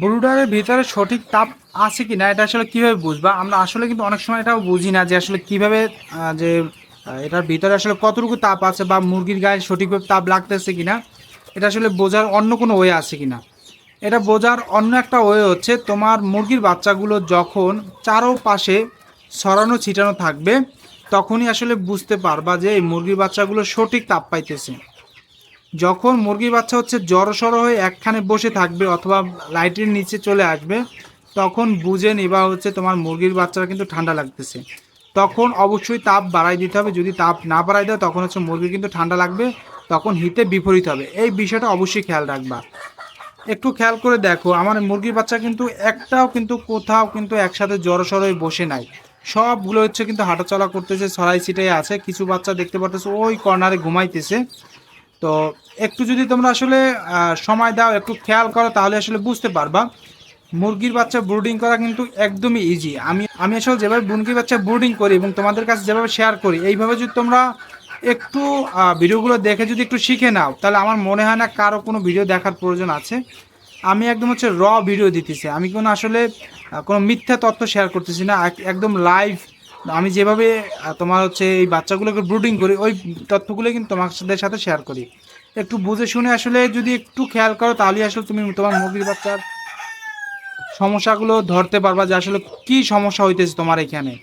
ব্রুডারের ভিতরে সঠিক তাপ আছে কি না এটা আসলে কীভাবে বুঝবা? আমরা আসলে কিন্তু অনেক সময় এটাও বুঝি না যে আসলে কীভাবে যে এটার ভিতরে আসলে কতটুকু তাপ আছে বা মুরগির গায়ে সঠিকভাবে তাপ লাগতেছে কিনা, এটা আসলে বোঝার অন্য কোনো ওয়ে আছে কিনা। এটা বোঝার অন্য একটা ওয়ে হচ্ছে তোমার মুরগির বাচ্চাগুলো যখন চারোপাশে ছড়ানো ছিটানো থাকবে, তখনই আসলে বুঝতে পারবা যে এই মুরগির বাচ্চাগুলো সঠিক তাপ পাইতেছে। যখন মুরগির বাচ্চা হচ্ছে জড়সড় হয়ে একখানে বসে থাকবে অথবা লাইটের নিচে চলে আসবে, তখন বুঝে নিবা হচ্ছে তোমার মুরগির বাচ্চারা কিন্তু ঠান্ডা লাগতেছে। তখন অবশ্যই তাপ বাড়াই দিতে হবে। যদি তাপ না বাড়াই দেয় তখন হচ্ছে মুরগি কিন্তু ঠান্ডা লাগবে, তখন হিতে বিপরীত হবে। এই বিষয়টা অবশ্যই খেয়াল রাখবা। একটু খেয়াল করে দেখো, আমার মুরগির বাচ্চা কিন্তু একটাও কিন্তু কোথাও কিন্তু একসাথে জড়সড় হয়ে বসে নাই। সবগুলো হচ্ছে কিন্তু হাঁটাচলা করতেছে, ছড়াই ছিটাই আছে, কিছু বাচ্চা দেখতে পারতেছে ওই কর্নারে ঘুমাইতেছে। তো একটু যদি তোমরা আসলে সময় দাও, একটু খেয়াল করো, তাহলে আসলে বুঝতে পারবা। মুরগির বাচ্চা ব্রুডিং করা কিন্তু একদমই ইজি আমি আমি আসলে যেভাবে মুরগির বাচ্চা ব্রুডিং করি এবং তোমাদের কাছে যেভাবে শেয়ার করি, এইভাবে যদি তোমরা একটু ভিডিওগুলো দেখে যদি একটু শিখে নাও, তাহলে আমার মনে হয় না কারও কোনো ভিডিও দেখার প্রয়োজন আছে। আমি একদম হচ্ছে র ভিডিও দিতেছি। আমি কোনো আসলে কোনো মিথ্যা তথ্য শেয়ার করতেছি না। এক- একদম লাইভ আমি যেভাবে তোমার হচ্ছে এই বাচ্চাগুলোকে ব্রুডিং করি, ওই তথ্যগুলো কিন্তু তোমাদের সাথে শেয়ার করি। একটু বুঝে শুনে আসলে যদি একটু খেয়াল করো, তাহলে আসলে তুমি তোমার মুরগির বাচ্চার সমস্যাগুলো ধরতে পারবা যে আসলে কী সমস্যা হইতেছে তোমার এখানে।